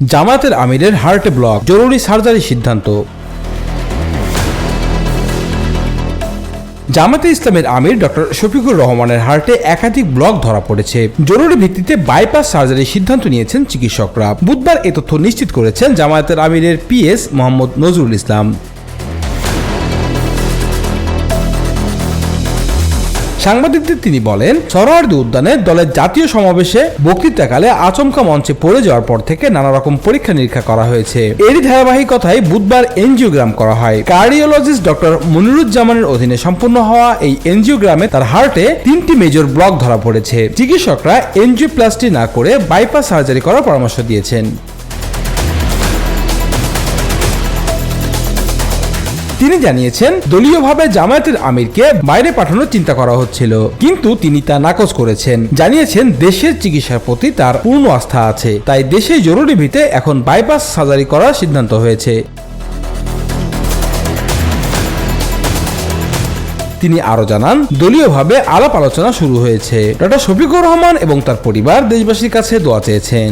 জামায়াতের আমিরের হার্টে ব্লক, জরুরি সার্জারি সিদ্ধান্ত। জামাতে ইসলামের আমির ডক্টর শফিকুর রহমানের হার্টে একাধিক ব্লক ধরা পড়েছে। জরুরি ভিত্তিতে বাইপাস সার্জারির সিদ্ধান্ত নিয়েছেন চিকিৎসকরা। বুধবার এ তথ্য নিশ্চিত করেছেন জামায়াতের আমিরের পিএস মোহাম্মদ নজরুল ইসলাম। সাংবাদিকদের তিনি বলেন, সরোয়ার্দী উদ্যানে দলের জাতীয় সমাবেশে বক্তৃতাকালে আচমকা মঞ্চে পড়ে যাওয়ার পর থেকে নানা রকম পরীক্ষা নিরীক্ষা করা হয়েছে। এরই ধারাবাহিকতায় বুধবার এনজিওগ্রাম করা হয়। কার্ডিওলজিস্ট ডক্টর মনিরুজ্জামানের অধীনে সম্পন্ন হওয়া এই এনজিওগ্রামে তার হার্টে তিনটি মেজর ব্লক ধরা পড়েছে। চিকিৎসকরা এনজিওপ্লাস্টি না করে বাইপাস সার্জারি করার পরামর্শ দিয়েছেন। তিনি জানিয়েছেন, দলীয়ভাবে জামায়াতের আমিরকে বাইরে পাঠানোর চিন্তা করা হচ্ছিল, কিন্তু তিনি তা নাকচ করেছেন। জানিয়েছেন, দেশের চিকিৎসার প্রতি তার পূর্ণ আস্থা আছে, তাই দেশে জরুরি ভিতে এখন বাইপাস সার্জারি করার সিদ্ধান্ত হয়েছে। তিনি আরও জানান, দলীয়ভাবে আলাপ আলোচনা শুরু হয়েছে। ডক্টর শফিকুর রহমান এবং তার পরিবার দেশবাসীর কাছে দোয়া চেয়েছেন।